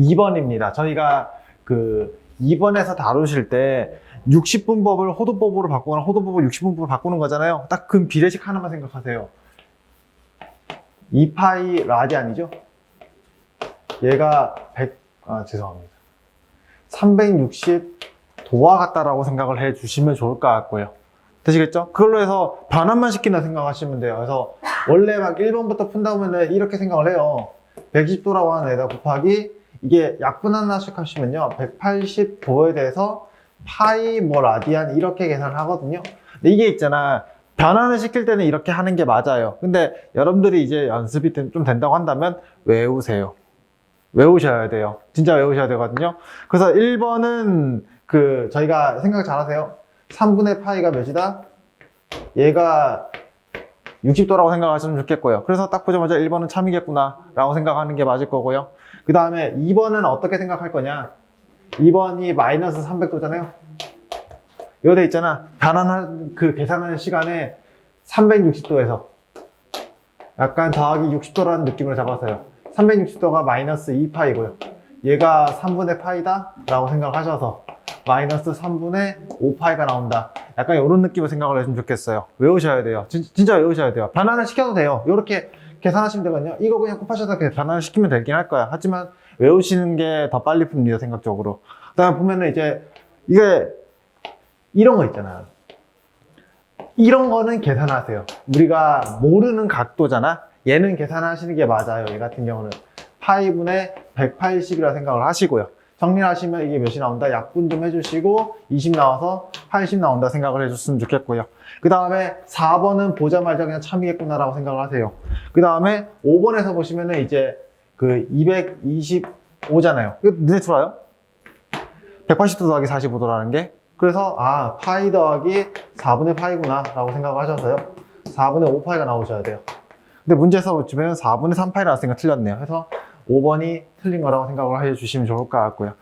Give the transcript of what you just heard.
2번입니다. 저희가 그 2번에서 다루실 때 60분법을 호도법으로 바꾸거나 호도법을 60분법으로 바꾸는 거잖아요. 딱 그 비례식 하나만 생각하세요. 2파이 라디안이죠? 얘가 100, 아, 죄송합니다. 360 도와 같다라고 생각을 해 주시면 좋을 것 같고요. 되시겠죠? 그걸로 해서 반환만 시킨다 생각하시면 돼요. 그래서 원래 막 1번부터 푼다 보면은 이렇게 생각을 해요. 120도라고 하는 애다 곱하기 이게 약분 하나씩 하시면요. 180도에 대해서 파이 뭐 라디안 이렇게 계산을 하거든요. 근데 이게 있잖아. 변환을 시킬 때는 이렇게 하는 게 맞아요. 근데 여러분들이 이제 연습이 된- 좀 된다고 한다면 외우세요. 외우셔야 돼요. 진짜 외우셔야 되거든요. 그래서 1번은 그 저희가 생각 잘 하세요. 3분의 파이가 몇이다? 얘가 60도라고 생각하시면 좋겠고요. 그래서 딱 보자마자 1번은 참이겠구나 라고 생각하는 게 맞을 거고요. 그 다음에 2번은 어떻게 생각할 거냐? 2번이 마이너스 300도잖아요. 이거 돼 있잖아. 변환한 그 계산하는 시간에 360도에서 약간 더하기 60도라는 느낌으로 잡았어요. 360도가 마이너스 2파이고요. 얘가 3분의 파이다 라고 생각하셔서 마이너스 3분의 5파이가 나온다. 약간 이런 느낌으로 생각을 해주면 좋겠어요. 외우셔야 돼요. 진, 진짜 외우셔야 돼요. 변환을 시켜도 돼요. 이렇게 계산하시면 되거든요. 이거 그냥 곱하셔서 변환을 시키면 되긴 할 거야. 하지만 외우시는 게 더 빨리 풉니다. 생각적으로. 그 다음에 보면은 이제 이게 이런 거 있잖아요. 이런 거는 계산하세요. 우리가 모르는 각도잖아. 얘는 계산하시는 게 맞아요. 얘 같은 경우는 파이분의 180이라 생각을 하시고요. 정리하시면 이게 몇이 나온다? 약분 좀 해주시고 20 나와서 80 나온다 생각을 해줬으면 좋겠고요. 그 다음에 4번은 보자마자 그냥 참이겠구나 라고 생각을 하세요. 그 다음에 5번에서 보시면은 이제 그 225잖아요. 이거 눈에 들어와요? 180도 더하기 45도라는 게 그래서 아 파이 더하기 4분의 파이구나 라고 생각을 하셔서요 4분의 5파이가 나오셔야 돼요 근데 문제에서 보시면 4분의 3파이 나왔으니까 틀렸네요 그래서 5번이 틀린 거라고 생각을 해주시면 좋을 것 같고요